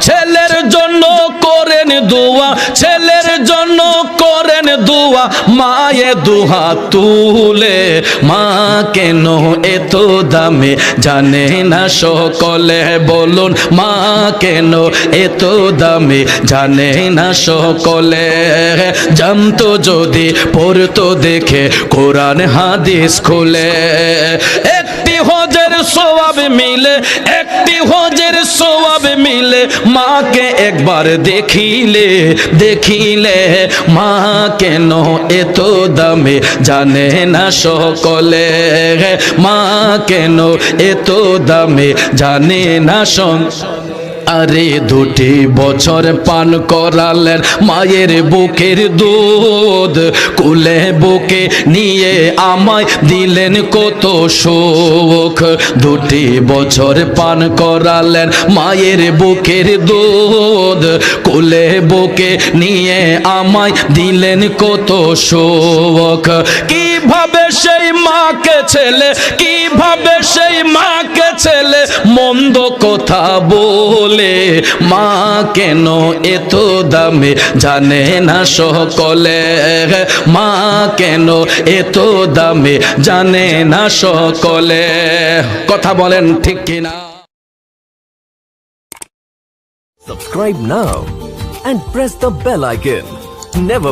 ছেলের জন্য করেন দোয়া ছেলের জন্য দোয়া, মায়ে দুহা তুলে। মা কেন এত দামে জানে না সকলে? বলুন, মা কেন এত দামে জানে না সকলে? জানতো যদি, পড়তো দেখে কোরআন, হাদিস খুলে। একটি হজের সোয়াব মিলে, একটি হজের সোয়াব মিলে। মাকে একবার দেখিলে দেখিলে মা কেন এত দামে জানে না সকলে? মা কেন এত দামে জানে না সং আরে দুটি বছর পান করালেন মায়ের বুকের দুধ, কুলে বুকে নিয়ে আমায় দিলেন কত সুখ। দুটি বছর পান করালেন মায়ের বুকের দুধ, কুলে বুকে নিয়ে আমায় দিলেন কত সুখ। কীভাবে সেই মাকে ছেলে, কীভাবে সেই মাকে ছেলে মন্দ কথা বলে, মা কেন এত দামে জানে না সকলে? মা কেন এত দামে জানে না সকলে? কথা বলেন ঠিক কিনা? Subscribe now and press the bell icon. Never